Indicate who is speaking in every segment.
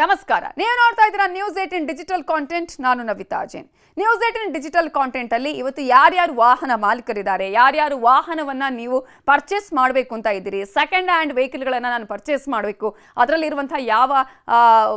Speaker 1: ನಮಸ್ಕಾರ. ನೀವು ನೋಡ್ತಾ ಇದ್ದೀರಾ ನ್ಯೂಸ್ ಏಟಿನ್ ಡಿಜಿಟಲ್ ಕಾಂಟೆಂಟ್ ನಾನು Navita Jain. News eighteen digital content ಅಲ್ಲಿ ಇವತ್ತು ಯಾರ್ಯಾರು ವಾಹನ ಮಾಲೀಕರಿದ್ದಾರೆ, ಯಾರ್ಯಾರು ವಾಹನವನ್ನ ನೀವು ಪರ್ಚೇಸ್ ಮಾಡಬೇಕು ಅಂತ ಇದ್ದೀರಿ ಸೆಕೆಂಡ್ ಹ್ಯಾಂಡ್ ವೆಹಿಕಲ್ಗಳನ್ನು ನಾನು ಪರ್ಚೇಸ್ ಮಾಡಬೇಕು, ಅದರಲ್ಲಿರುವಂತಹ ಯಾವ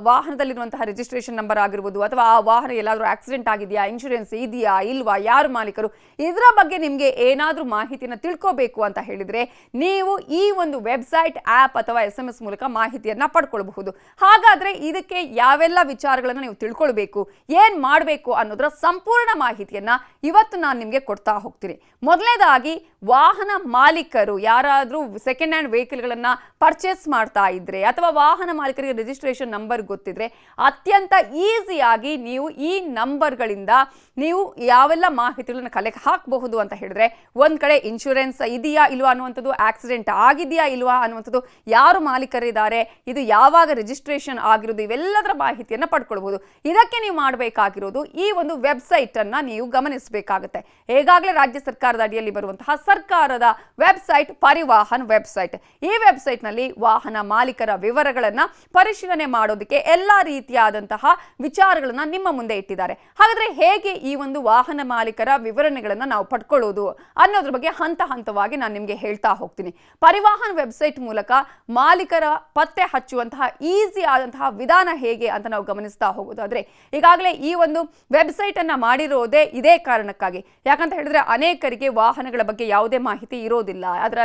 Speaker 1: ವಾಹನದಲ್ಲಿರುವಂತಹ ರಿಜಿಸ್ಟ್ರೇಷನ್ ನಂಬರ್ ಆಗಿರ್ಬೋದು, ಅಥವಾ ಆ ವಾಹನ ಎಲ್ಲಾದರೂ ಆಕ್ಸಿಡೆಂಟ್ ಆಗಿದೆಯಾ ಇನ್ಶೂರೆನ್ಸ್ ಇದೆಯಾ, ಇಲ್ವಾ, ಯಾರು ಮಾಲೀಕರು, ಇದರ ಬಗ್ಗೆ ನಿಮಗೆ ಏನಾದರೂ ಮಾಹಿತಿನ ತಿಳ್ಕೋಬೇಕು ಅಂತ ಹೇಳಿದ್ರೆ ನೀವು ಈ ಒಂದು ವೆಬ್ಸೈಟ್ ಆ್ಯಪ್ ಅಥವಾ ಎಸ್ ಮೂಲಕ ಮಾಹಿತಿಯನ್ನ ಪಡ್ಕೊಳ್ಬಹುದು. ಹಾಗಾದ್ರೆ ಇದಕ್ಕೆ ಯಾವೆಲ್ಲ ವಿಚಾರಗಳನ್ನು ನೀವು ತಿಳ್ಕೊಳ್ಬೇಕು, ಏನ್ ಮಾಡಬೇಕು ಅನ್ನೋದರ ಸಂಪೂರ್ಣ ಮಾಹಿತಿಯನ್ನ ಇವತ್ತು ನಾನು ನಿಮಗೆ ಕೊಡ್ತಾ ಹೋಗ್ತೀನಿ. ಮೊದಲನೇದಾಗಿ ವಾಹನ ಮಾಲೀಕರು ಯಾರಾದರೂ ಸೆಕೆಂಡ್ ಹ್ಯಾಂಡ್ ವೆಹಿಕಲ್ಗಳನ್ನ ಪರ್ಚೇಸ್ ಮಾಡ್ತಾ ಇದ್ರೆ ಅಥವಾ ವಾಹನ ಮಾಲೀಕರಿಗೆ ರಿಜಿಸ್ಟ್ರೇಷನ್ ನಂಬರ್ ಗೊತ್ತಿದ್ರೆ ಅತ್ಯಂತ ಈಸಿಯಾಗಿ ನೀವು ಈ ನಂಬರ್ಗಳಿಂದ ನೀವು ಯಾವೆಲ್ಲ ಮಾಹಿತಿಗಳನ್ನ ಕಲೆಕ್ಟ್ ಹಾಕಬಹುದು ಅಂತ ಹೇಳಿದ್ರೆ ಒಂದ್ ಕಡೆ ಇನ್ಶೂರೆನ್ಸ್ ಇದೆಯಾ ಇಲ್ವಾ ಅನ್ನುವಂಥದ್ದು ಆಕ್ಸಿಡೆಂಟ್ ಆಗಿದೆಯಾ ಇಲ್ವಾ ಅನ್ನುವಂಥದ್ದು, ಯಾರು ಮಾಲೀಕರಿದ್ದಾರೆ, ಇದು ಯಾವಾಗ ರಿಜಿಸ್ಟ್ರೇಷನ್ ಆಗಿರೋದು ಇವೆಲ್ಲದರ ಮಾಹಿತಿಯನ್ನು ಪಡ್ಕೊಳ್ಬೋದು. ಇದಕ್ಕೆ ನೀವು ಮಾಡಬೇಕಾಗಿರೋದು ಈ ಒಂದು ವೆಬ್ಸೈಟ್ ಅನ್ನ ನೀವು ಗಮನಿಸಬೇಕಾಗುತ್ತೆ. ಈಗಾಗಲೇ ರಾಜ್ಯ ಸರ್ಕಾರದ ಅಡಿಯಲ್ಲಿ ಬರುವಂತಹ ಸರ್ಕಾರದ ವೆಬ್ಸೈಟ್, ಪರಿವಾಹನ್ ವೆಬ್ಸೈಟ್. ಈ ವೆಬ್ಸೈಟ್ನಲ್ಲಿ ವಾಹನ ಮಾಲೀಕರ ವಿವರಗಳನ್ನ ಪರಿಶೀಲನೆ ಮಾಡೋದಕ್ಕೆ ಎಲ್ಲಾ ರೀತಿಯಾದಂತಹ ವಿಚಾರಗಳನ್ನ ನಿಮ್ಮ ಮುಂದೆ ಇಟ್ಟಿದ್ದಾರೆ. ಹಾಗಾದ್ರೆ ಹೇಗೆ ಈ ಒಂದು ವಾಹನ ಮಾಲೀಕರ ವಿವರಣೆಗಳನ್ನು ನಾವು ಪಡ್ಕೊಳ್ಳೋದು ಅನ್ನೋದ್ರ ಬಗ್ಗೆ ಹಂತ ಹಂತವಾಗಿ ನಾನು ನಿಮಗೆ ಹೇಳ್ತಾ ಹೋಗ್ತೀನಿ. ಪರಿವಾಹನ್ ವೆಬ್ಸೈಟ್ ಮೂಲಕ ಮಾಲೀಕರ ಪತ್ತೆ ಹಚ್ಚುವಂತಹ ಈಸಿ ಆದಂತಹ ವಿಧಾನ ಹೇಗೆ ಅಂತ ನಾವು ಗಮನಿಸ್ತಾ ಹೋಗೋದಾದ್ರೆ, ಈಗಾಗಲೇ ಈ ಒಂದು ವೆಬ್ಸೈಟ್ ಅನ್ನ ಮಾಡಿರೋದೇ ಇದೇ ಕಾರಣಕ್ಕಾಗಿ. ಯಾಕಂತ ಹೇಳಿದ್ರೆ ಅನೇಕರಿಗೆ ವಾಹನಗಳ ಬಗ್ಗೆ ಯಾವುದೇ ಮಾಹಿತಿ ಇರೋದಿಲ್ಲ. ಅದರ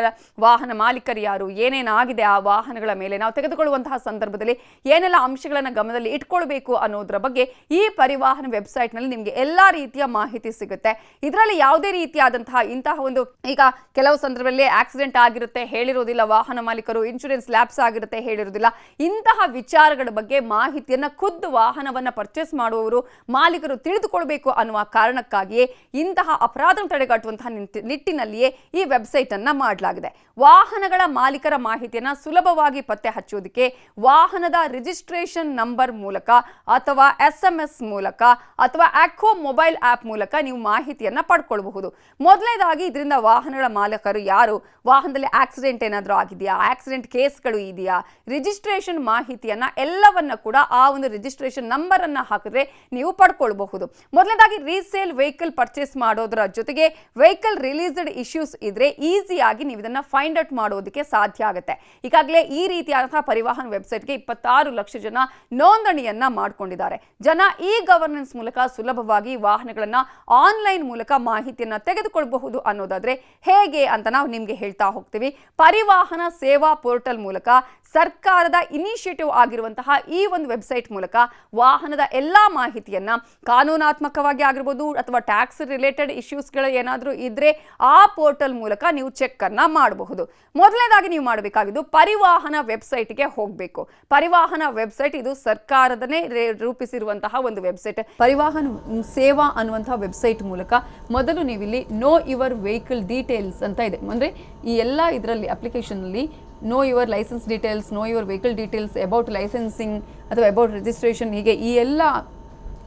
Speaker 1: ವಾಹನ ಮಾಲೀಕರು ಯಾರು, ಏನೇನಾಗಿದೆ ಆ ವಾಹನಗಳ ಮೇಲೆ ನಾವು ತೆಗೆದುಕೊಳ್ಳುವಂತಹ ಸಂದರ್ಭದಲ್ಲಿ ಏನೆಲ್ಲ ಅಂಶಗಳನ್ನು ಗಮನದಲ್ಲಿ ಇಟ್ಕೊಳ್ಬೇಕು ಅನ್ನೋದ್ರ ಬಗ್ಗೆ ಈ ಪರಿವಾಹನ ವೆಬ್ಸೈಟ್ನಲ್ಲಿ ನಿಮಗೆ ಎಲ್ಲಾ ರೀತಿಯ ಮಾಹಿತಿ ಸಿಗುತ್ತೆ. ಇದರಲ್ಲಿ ಯಾವುದೇ ರೀತಿಯಾದಂತಹ ಇಂತಹ ಒಂದು ಈಗ ಕೆಲವು ಸಂದರ್ಭದಲ್ಲಿ ಆಕ್ಸಿಡೆಂಟ್ ಆಗಿರುತ್ತೆ, ಹೇಳಿರೋದಿಲ್ಲ, ವಾಹನ ಮಾಲೀಕರು ಇನ್ಶೂರೆನ್ಸ್ ಲ್ಯಾಪ್ಸ್ ಆಗಿರುತ್ತೆ, ಹೇಳಿರೋದಿಲ್ಲ. ಇಂತಹ ವಿಚಾರಗಳ ಬಗ್ಗೆ ಮಾಹಿತಿಯನ್ನ ಖುದ್ದು ವಾಹನವನ್ನ ಪರ್ಚೇಸ್ ಮಾಡುವವರು ಮಾಲೀಕರು ತಿಳಿದುಕೊಳ್ಬೇಕು ಅನ್ನುವ ಕಾರಣಕ್ಕಾಗಿಯೇ ಇಂತಹ ಅಪರಾಧ ತಡೆಗಟ್ಟುವಂತಹ ನಿಟ್ಟಿನಲ್ಲಿಯೇ ಈ ವೆಬ್ಸೈಟ್ ಅನ್ನ ಮಾಡಲಾಗಿದೆ. ವಾಹನಗಳ ಮಾಲೀಕರ ಮಾಹಿತಿಯನ್ನ ಸುಲಭವಾಗಿ ಪತ್ತೆ ಹಚ್ಚುವುದಕ್ಕೆ ವಾಹನದ ರಿಜಿಸ್ಟ್ರೇಷನ್ ನಂಬರ್ ಮೂಲಕ ಅಥವಾ ಎಸ್ ಎಂ ಮೂಲಕ ಅಥವಾ ಆಕ್ವೋ ಮೊಬೈಲ್ ಆಪ್ ಮೂಲಕ ನೀವು ಮಾಹಿತಿಯನ್ನ ಪಡ್ಕೊಳ್ಬಹುದು. ಮೊದಲನೇದಾಗಿ ಇದರಿಂದ ವಾಹನಗಳ ಮಾಲೀಕರು ಯಾರು? ವಾಹನದಲ್ಲಿ ಆಕ್ಸಿಡೆಂಟ್ ಏನಾದರೂ ಆಗಿದೆಯಾ? ಆಕ್ಸಿಡೆಂಟ್ ಕೇಸ್ಗಳು ಇದೆಯಾ? ರಿಜಿಸ್ಟ್ರೇಷನ್ ಮಾಹಿತಿಯನ್ನ ಎಲ್ಲವನ್ನ ಕೂಡ ಆ ಒಂದು ರಿಜಿಸ್ಟ್ರೇಷನ್ ನಂಬರ್ ಅನ್ನ ಹಾಕಿದ್ರೆ ನೀವು ಪಡ್ಕೊಳ್ಬಹುದು. ಮೊದಲನೇದಾಗಿ ರೀಸೇಲ್ ವೆಹಿಕಲ್ ಪರ್ಚೇಸ್ ಮಾಡೋದರ ಜೊತೆಗೆ ವೆಹಿಕಲ್ ರಿಲೀಸ್ಡ್ ಇಶ್ಯೂಸ್ ಇದ್ರೆ ಈಸಿಯಾಗಿ ನೀವು ಇದನ್ನ ಫೈಂಡ್ ಔಟ್ ಮಾಡೋದಕ್ಕೆ ಸಾಧ್ಯ ಆಗುತ್ತೆ. ಈಗಾಗಲೇ ಈ ರೀತಿಯಾದಂತಹ ಪರಿವಾಹನ್ ವೆಬ್ಸೈಟ್ಗೆ ಇಪ್ಪತ್ತಾರು ಲಕ್ಷ ಜನ ನೋಂದಣಿಯನ್ನ ಮಾಡ್ಕೊಂಡಿದ್ದಾರೆ. ಜನ ಈ ಗವರ್ನೆನ್ಸ್ ಮೂಲಕ ಸುಲಭವಾಗಿ ವಾಹನಗಳನ್ನ ಆನ್ಲೈನ್ ಮೂಲಕ ಮಾಹಿತಿಯನ್ನ ತೆಗೆದುಕೊಳ್ಳಬಹುದು ಅನ್ನೋದಾದ್ರೆ ಹೇಗೆ ಅಂತ ನಾವು ನಿಮ್ಗೆ ಹೇಳ್ತಾ ಹೋಗ್ತೀವಿ. ಪರಿವಾಹನ ಸೇವಾ ಪೋರ್ಟಲ್ ಮೂಲಕ ಸರ್ಕಾರದ ಇನಿಷಿಯೇಟಿವ್ ಆಗಿರುವಂತಹ ಈ ಒಂದು ವೆಬ್ಸೈಟ್ ಮೂಲಕ ವಾಹನದ ಎಲ್ಲಾ ಮಾಹಿತಿಯನ್ನ ಕಾನೂನಾತ್ಮಕವಾಗಿ ಆಗಿರ್ಬೋದು ಅಥವಾ ಟ್ಯಾಕ್ಸ್ ರಿಲೇಟೆಡ್ ಇಶ್ಯೂಸ್ಗಳು ಏನಾದರೂ ಇದ್ರೆ ಆ ಪೋರ್ಟಲ್ ಮೂಲಕ ನೀವು ಚೆಕ್ ಅನ್ನ ಮಾಡಬಹುದು. ಮೊದಲನೇದಾಗಿ ನೀವು ಮಾಡಬೇಕಾಗಿದ್ದು ಪರಿವಾಹನ ವೆಬ್ಸೈಟ್ಗೆ ಹೋಗಬೇಕು. ಪರಿವಾಹನ ವೆಬ್ಸೈಟ್ ಇದು ಸರ್ಕಾರದನೇ ರೂಪಿಸಿರುವಂತಹ ಒಂದು ವೆಬ್ಸೈಟ್ ಪರಿವಾಹನ ಸೇವಾ ಅನ್ನುವಂತಹ ವೆಬ್ಸೈಟ್ ಮೂಲಕ ಮೊದಲು ನೀವಿಲ್ಲಿ ನೋ ಯುವರ್ ವೆಹಿಕಲ್ ಡೀಟೇಲ್ಸ್ ಅಂತ ಇದೆ. ಅಂದ್ರೆ ಈ ಎಲ್ಲ ಇದರಲ್ಲಿ ಅಪ್ಲಿಕೇಶನ್ನಲ್ಲಿ know your license details know your vehicle details about licensing ಅಥವಾ ಅಬೌಟ್ ರಿಜಿಸ್ಟ್ರೇಷನ್ ಹೀಗೆ ಈ ಎಲ್ಲ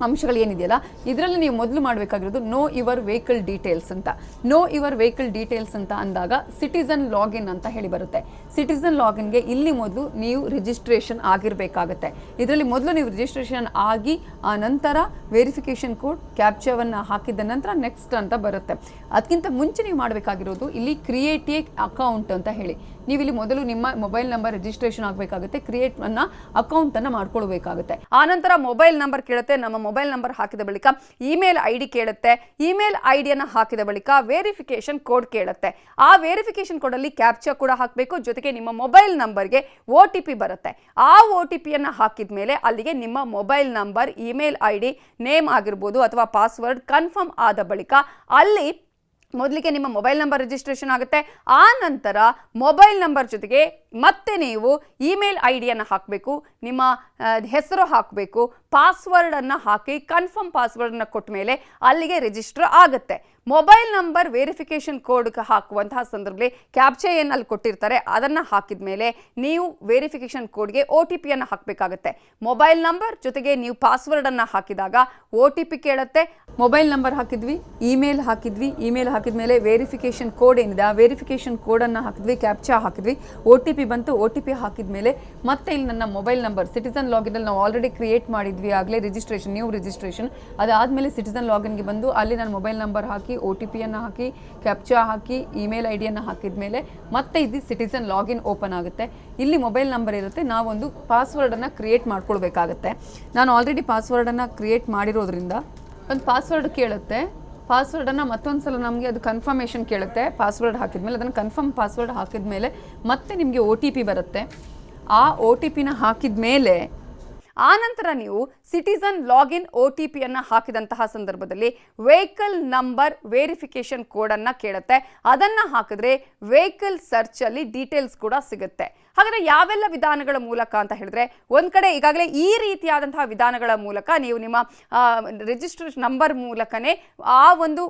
Speaker 1: ಅಂಶಗಳು ಏನಿದೆಯಲ್ಲ, ಇದರಲ್ಲಿ ನೀವು ಮೊದಲು ಮಾಡಬೇಕಾಗಿರೋದು ನೋ ಯುವರ್ ವೆಹಿಕಲ್ ಡೀಟೇಲ್ಸ್ ಅಂತ. ನೋ ಯುವರ್ ವೆಹಿಕಲ್ ಡೀಟೇಲ್ಸ್ ಅಂತ ಅಂದಾಗ ಸಿಟಿಸನ್ ಲಾಗಿನ್ ಅಂತ ಹೇಳಿ ಬರುತ್ತೆ. ಸಿಟಿಸನ್ ಲಾಗಿನ್ಗೆ ಇಲ್ಲಿ ಮೊದಲು ನೀವು ರಿಜಿಸ್ಟ್ರೇಷನ್ ಆಗಿರಬೇಕಾಗತ್ತೆ. ಇದರಲ್ಲಿ ಮೊದಲು ನೀವು ರಿಜಿಸ್ಟ್ರೇಷನ್ ಆಗಿ, ಆ ನಂತರ ವೆರಿಫಿಕೇಷನ್ ಕೋಡ್ ಕ್ಯಾಪ್ಚವನ್ನು ಹಾಕಿದ ನಂತರ ನೆಕ್ಸ್ಟ್ ಅಂತ ಬರುತ್ತೆ. ಅದಕ್ಕಿಂತ ಮುಂಚೆ ನೀವು ಮಾಡಬೇಕಾಗಿರೋದು ಇಲ್ಲಿ ಕ್ರಿಯೇಟ್ ಎ ಅಕೌಂಟ್ ಅಂತ ಹೇಳಿ. ನೀವು ಇಲ್ಲಿ ಮೊದಲು ನಿಮ್ಮ ಮೊಬೈಲ್ ನಂಬರ್ ರಿಜಿಸ್ಟ್ರೇಷನ್ ಆಗಬೇಕಾಗುತ್ತೆ ಕ್ರಿಯೇಟ್ ಅನ್ನ ಅಕೌಂಟ್ ಅನ್ನ ಮಾಡ್ಕೊಳ್ಬೇಕಾಗುತ್ತೆ. ಆನಂತರ ಮೊಬೈಲ್ ನಂಬರ್ ಕೇಳುತ್ತೆ, ನಮ್ಮ ಮೊಬೈಲ್ ನಂಬರ್ ಹಾಕಿದ ಬಳಿಕ ಇಮೇಲ್ ಐ ಡಿ ಕೇಳುತ್ತೆ. ಇಮೇಲ್ ಐ ಡಿಯನ್ನು ಹಾಕಿದ ಬಳಿಕ ವೆರಿಫಿಕೇಶನ್ ಕೋಡ್ ಕೇಳುತ್ತೆ. ಆ ವೆರಿಫಿಕೇಶನ್ ಕೋಡಲ್ಲಿ ಕ್ಯಾಪ್ಚಾ ಕೂಡ ಹಾಕಬೇಕು, ಜೊತೆಗೆ ನಿಮ್ಮ ಮೊಬೈಲ್ ನಂಬರ್ಗೆ ಒ ಟಿ ಪಿ ಬರುತ್ತೆ. ಆ ಒ ಟಿ ಪಿಯನ್ನು ಹಾಕಿದ ಮೇಲೆ ಅಲ್ಲಿಗೆ ನಿಮ್ಮ mobile number email I D name ಆಗಿರ್ಬೋದು ಅಥವಾ ಪಾಸ್ವರ್ಡ್ ಕನ್ಫರ್ಮ್ ಆದ ಬಳಿಕ ಅಲ್ಲಿ ಮೊದಲಿಗೆ ನಿಮ್ಮ ಮೊಬೈಲ್ ನಂಬರ್ ರಿಜಿಸ್ಟ್ರೇಷನ್ ಆಗುತ್ತೆ. ಆ ನಂತರ ಮೊಬೈಲ್ ನಂಬರ್ ಜೊತೆಗೆ ಮತ್ತೆ ನೀವು ಇಮೇಲ್ ಐ ಡಿಯನ್ನು ಹಾಕಬೇಕು, ನಿಮ್ಮ ಹೆಸರು ಹಾಕಬೇಕು, ಪಾಸ್ವರ್ಡನ್ನು ಹಾಕಿ, ಕನ್ಫರ್ಮ್ ಪಾಸ್ವರ್ಡನ್ನು ಕೊಟ್ಟ ಮೇಲೆ ಅಲ್ಲಿಗೆ ರಿಜಿಸ್ಟರ್ ಆಗುತ್ತೆ. ಮೊಬೈಲ್ ನಂಬರ್ ವೆರಿಫಿಕೇಶನ್ ಕೋಡ್ ಹಾಕುವಂತಹ ಸಂದರ್ಭದಲ್ಲಿ ಕ್ಯಾಪ್ಚೆ ಏನು ಅಲ್ಲಿ ಕೊಟ್ಟಿರ್ತಾರೆ, ಅದನ್ನು ಹಾಕಿದ ಮೇಲೆ ನೀವು ವೆರಿಫಿಕೇಶನ್ ಕೋಡ್ಗೆ ಒ ಟಿ ಪಿಯನ್ನು ಹಾಕಬೇಕಾಗುತ್ತೆ. ಮೊಬೈಲ್ ನಂಬರ್ ಜೊತೆಗೆ ನೀವು ಪಾಸ್ವರ್ಡನ್ನು ಹಾಕಿದಾಗ ಒ ಟಿ ಪಿ ಕೇಳುತ್ತೆ. ಮೊಬೈಲ್ ನಂಬರ್ ಹಾಕಿದ್ವಿ, ಇಮೇಲ್ ಹಾಕಿದ್ವಿ, ಇಮೇಲ್ ಹಾಕಿದ ಮೇಲೆ ವೆರಿಫಿಕೇಶನ್ ಕೋಡ್ ಏನಿದೆ, ಆ ವೆರಿಫಿಕೇಶನ್ ಕೋಡನ್ನು ಹಾಕಿದ್ವಿ, ಕ್ಯಾಪ್ಚಾ ಹಾಕಿದ್ವಿ ಒ ಟಿ ಪಿ ಬಂತು, ಒ ಟಿ ಪಿ ಹಾಕಿದ ಮೇಲೆ ಮತ್ತೆ ಇಲ್ಲಿ ನನ್ನ ಮೊಬೈಲ್ ನಂಬರ್ ಸಿಟಿಸನ್ ಲಾಗಿನಲ್ಲಿ ನಾವು ಆಲ್ರೆಡಿ ಕ್ರಿಯೇಟ್ ಮಾಡಿದ್ವಿ ಆಗಲೇ ರಿಜಿಸ್ಟ್ರೇಷನ್ ನ್ಯೂ ರಿಜಿಸ್ಟ್ರೇಷನ್ ಅದಾದಮೇಲೆ ಸಿಟಿಸನ್ ಲಾಗಿನ್ಗೆ ಬಂದು ಅಲ್ಲಿ ನಾನು ಮೊಬೈಲ್ ನಂಬರ್ ಹಾಕಿ, ಒ ಟಿ ಪಿಯನ್ನು ಹಾಕಿ ಕ್ಯಾಪ್ಚಾ ಹಾಕಿ ಇಮೇಲ್ ಐ ಡಿಯನ್ನು ಹಾಕಿದ ಮೇಲೆ ಮತ್ತೆ ಇದು ಸಿಟಿಸನ್ ಲಾಗಿನ್ ಓಪನ್ ಆಗುತ್ತೆ. ಇಲ್ಲಿ ಮೊಬೈಲ್ ನಂಬರ್ ಇರುತ್ತೆ, ನಾವೊಂದು ಪಾಸ್ವರ್ಡನ್ನು ಕ್ರಿಯೇಟ್ ಮಾಡ್ಕೊಳ್ಬೇಕಾಗತ್ತೆ. ನಾನು ಆಲ್ರೆಡಿ ಪಾಸ್ವರ್ಡನ್ನು ಕ್ರಿಯೇಟ್ ಮಾಡಿರೋದ್ರಿಂದ, ಒಂದು ಪಾಸ್ವರ್ಡ್ ಕೇಳುತ್ತೆ. ಪಾಸ್ವರ್ಡನ್ನು ಮತ್ತೊಂದು ಸಲ ನಮಗೆ ಅದು ಕನ್ಫರ್ಮೇಷನ್ ಕೇಳುತ್ತೆ. ಪಾಸ್ವರ್ಡ್ ಹಾಕಿದ ಮೇಲೆ ಅದನ್ನು ಕನ್ಫರ್ಮ್ ಪಾಸ್ವರ್ಡ್ ಹಾಕಿದ ಮೇಲೆ ಮತ್ತೆ ನಿಮಗೆ ಒ ಟಿ ಪಿ ಬರುತ್ತೆ. ಆ ಒ ಟಿ ಪಿನ ಹಾಕಿದ ಮೇಲೆ ಆನಂತರ ನೀವು ಸಿಟಿಸನ್ ಲಾಗಿನ್ ಒ ಟಿ ಪಿಯನ್ನು ಹಾಕಿದಂತಹ ಸಂದರ್ಭದಲ್ಲಿ ವೆಹಿಕಲ್ ನಂಬರ್ ವೇರಿಫಿಕೇಶನ್ ಕೋಡನ್ನು ಕೇಳುತ್ತೆ. ಅದನ್ನು ಹಾಕಿದ್ರೆ ವೆಹಿಕಲ್ ಸರ್ಚಲ್ಲಿ ಡೀಟೇಲ್ಸ್ ಕೂಡ ಸಿಗುತ್ತೆ. ಹಾಗಾದರೆ ಯಾವೆಲ್ಲ ವಿಧಾನಗಳ ಮೂಲಕ ಅಂತ ಹೇಳಿದ್ರೆ ಒಂದು ಕಡೆ ಈಗಾಗಲೇ ಈ ರೀತಿಯಾದಂತಹ ವಿಧಾನಗಳ ಮೂಲಕ ನೀವು ನಿಮ್ಮ ರಿಜಿಸ್ಟರ್ ನಂಬರ್ ಮೂಲಕನೇ ಆ ಒಂದು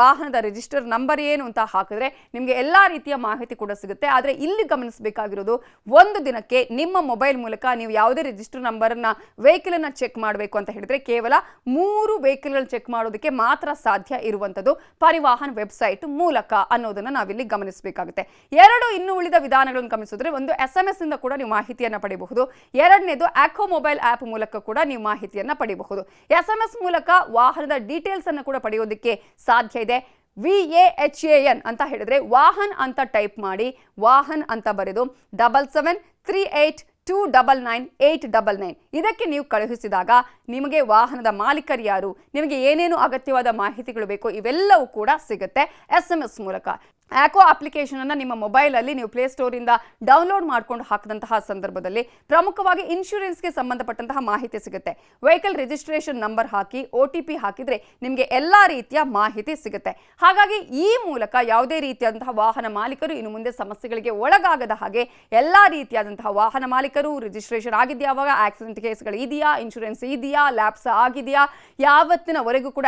Speaker 1: ವಾಹನದ ರಿಜಿಸ್ಟರ್ ನಂಬರ್ ಏನು ಅಂತ ಹಾಕಿದ್ರೆ ನಿಮಗೆ ಎಲ್ಲ ರೀತಿಯ ಮಾಹಿತಿ ಕೂಡ ಸಿಗುತ್ತೆ. ಆದರೆ ಇಲ್ಲಿ ಗಮನಿಸಬೇಕಾಗಿರೋದು ಒಂದು ದಿನಕ್ಕೆ ನಿಮ್ಮ ಮೊಬೈಲ್ ಮೂಲಕ ನೀವು ಯಾವುದೇ ರಿಜಿಸ್ಟರ್ ನಂಬರನ್ನು ಅನ್ನ ಚೆಕ್ ಮಾಡಬೇಕು ಅಂತ ಹೇಳಿದ್ರೆ ಕೇವಲ ಮೂರು ವೆಹಿಕಲ್ಗಳು ಚೆಕ್ ಮಾಡೋದಕ್ಕೆ ಮಾತ್ರ ಸಾಧ್ಯ ಇರುವಂಥದ್ದು ಪರಿವಾಹನ್ ವೆಬ್ಸೈಟ್ ಮೂಲಕ ಅನ್ನೋದನ್ನ ನಾವಿಲ್ಲಿ ಗಮನಿಸಬೇಕಾಗುತ್ತೆ. ಎರಡು ಇನ್ನು ಉಳಿದ ವಿಧಾನಗಳನ್ನು ಗಮನಿಸಿದ್ರೆ ಒಂದು ಎಸ್ ಎಂ ಎಸ್ ಇಂದ ಕೂಡ ನೀವು ಮಾಹಿತಿಯನ್ನು ಪಡೆಯಬಹುದು. ಎರಡನೇದು ಆಕೋ ಮೊಬೈಲ್ ಆಪ್ ಮೂಲಕ ಕೂಡ ನೀವು ಮಾಹಿತಿಯನ್ನ ಪಡೆಯಬಹುದು. ಎಸ್ ಎಂ ಎಸ್ ಮೂಲಕ ವಾಹನದ ಡೀಟೇಲ್ಸ್ ಅನ್ನು ಕೂಡ ಪಡೆಯೋದಕ್ಕೆ ಸಾಧ್ಯ ಇದೆ. V A H A N ಅಂತ ಹೇಳಿದ್ರೆ ವಾಹನ್ ಅಂತ ಟೈಪ್ ಮಾಡಿ ವಾಹನ್ ಅಂತ ಬರೆದು double seven three eight two double nine eight double nine ಇದಕ್ಕೆ ನೀವು ಕಳುಹಿಸಿದಾಗ ನಿಮಗೆ ವಾಹನದ ಮಾಲೀಕರು ಯಾರು? ನಿಮಗೆ ಏನೇನು ಅಗತ್ಯವಾದ ಮಾಹಿತಿಗಳು ಬೇಕೋ ಇವೆಲ್ಲವೂ ಕೂಡ ಸಿಗುತ್ತೆ ಎಸ್ ಎಂ ಎಸ್ ಮೂಲಕ. ಆ್ಯಕೋ ಅಪ್ಲಿಕೇಶನನ್ನು ನಿಮ್ಮ ಮೊಬೈಲಲ್ಲಿ ನೀವು ಪ್ಲೇಸ್ಟೋರಿಂದ ಡೌನ್ಲೋಡ್ ಮಾಡ್ಕೊಂಡು ಹಾಕಿದಂತಹ ಸಂದರ್ಭದಲ್ಲಿ ಪ್ರಮುಖವಾಗಿ ಇನ್ಶೂರೆನ್ಸ್ಗೆ ಸಂಬಂಧಪಟ್ಟಂತಹ ಮಾಹಿತಿ ಸಿಗುತ್ತೆ. ವೆಹಿಕಲ್ ರಿಜಿಸ್ಟ್ರೇಷನ್ ನಂಬರ್ ಹಾಕಿ, ಒ ಟಿ ಪಿ ಹಾಕಿದರೆ ನಿಮಗೆ ಎಲ್ಲ ರೀತಿಯ ಮಾಹಿತಿ ಸಿಗುತ್ತೆ. ಹಾಗಾಗಿ ಈ ಮೂಲಕ ಯಾವುದೇ ರೀತಿಯಾದಂತಹ ವಾಹನ ಮಾಲೀಕರು ಇನ್ನು ಮುಂದೆ ಸಮಸ್ಯೆಗಳಿಗೆ ಒಳಗಾಗದ ಹಾಗೆ ಎಲ್ಲ ರೀತಿಯಾದಂತಹ ವಾಹನ ಮಾಲೀಕರು ರಿಜಿಸ್ಟ್ರೇಷನ್ ಆಗಿದೆಯಾ? ಅವಾಗ ಆಕ್ಸಿಡೆಂಟ್ ಕೇಸ್ಗಳು ಇದೆಯಾ? ಇನ್ಶೂರೆನ್ಸ್ ಇದೆಯಾ? ಲ್ಯಾಪ್ಸ್ ಆಗಿದೆಯಾ? ಯಾವತ್ತಿನವರೆಗೂ ಕೂಡ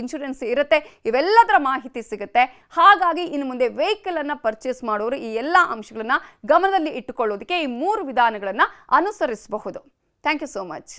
Speaker 1: ಇನ್ಶೂರೆನ್ಸ್ ಇರುತ್ತೆ? ಇವೆಲ್ಲದರ ಮಾಹಿತಿ ಸಿಗುತ್ತೆ. ಹಾಗಾಗಿ ಇನ್ನು ಮುಂದೆ ವೆಹಿಕಲ್ ಅನ್ನ ಪರ್ಚೇಸ್ ಮಾಡೋರು ಈ ಎಲ್ಲ ಅಂಶಗಳನ್ನ ಗಮನದಲ್ಲಿ ಇಟ್ಟುಕೊಳ್ಳೋದಕ್ಕೆ ಈ ಮೂರು ವಿಧಾನಗಳನ್ನ ಅನುಸರಿಸಬಹುದು. Thank you so much